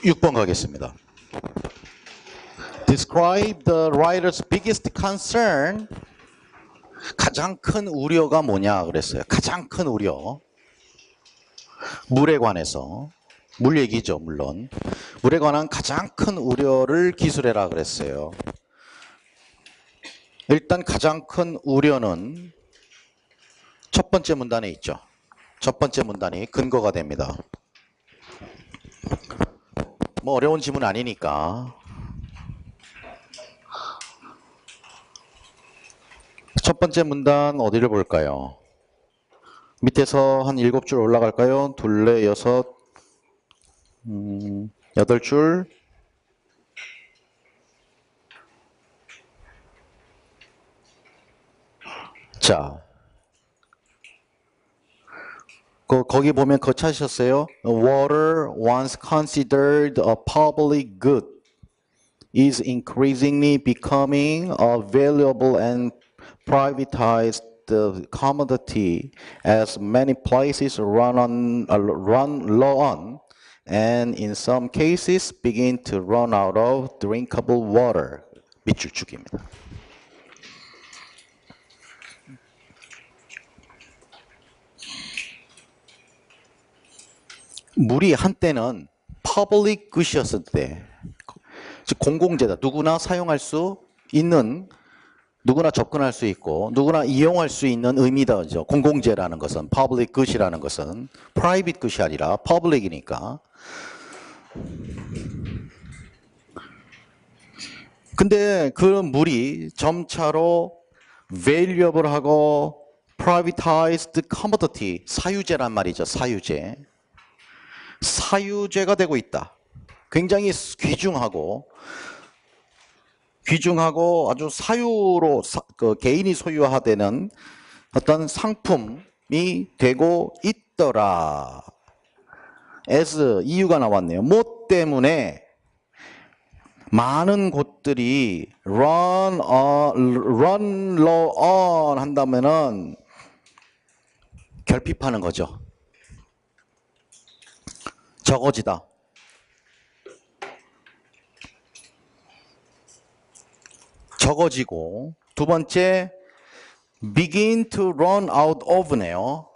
6번 가겠습니다. Describe the writer's biggest concern. 가장 큰 우려가 뭐냐 그랬어요. 가장 큰 우려. 물에 관해서. 물 얘기죠, 물론. 물에 관한 가장 큰 우려를 기술해라 그랬어요. 일단 가장 큰 우려는 첫 번째 문단에 있죠. 첫 번째 문단이 근거가 됩니다. 뭐 어려운 지문 아니니까. 첫 번째 문단 어디를 볼까요? 밑에서 한 일곱 줄 올라갈까요? 둘레 여섯, 음, 여덟 줄. 자, 그, 거기 보면 그거 찾으셨어요? Water once considered a public good is increasingly becoming a valuable and privatized uh, commodity as many places run on uh, run low on and in some cases begin to run out of drinkable water. 밑줄 축입니다. 물이 한때는 퍼블릭 굿이었을 때, 즉 공공재다. 누구나 사용할 수 있는, 누구나 접근할 수 있고, 누구나 이용할 수 있는 의미다죠. 공공재라는 것은, 퍼블릭 굿이라는 것은, 프라이빗 굿이 아니라 퍼블릭이니까. 근데 그 물이 점차로 valuable하고 privatized commodity, 사유재란 말이죠. 사유재. 사유제가 되고 있다. 굉장히 귀중하고 귀중하고 아주 사유로 사- 그 개인이 소유화되는 어떤 상품이 되고 있더라. as 이유가 나왔네요. 뭐 때문에 많은 곳들이 run on, run low on 한다면은 결핍하는 거죠. 적어지다. 적어지고 두 번째 begin to run out of네요.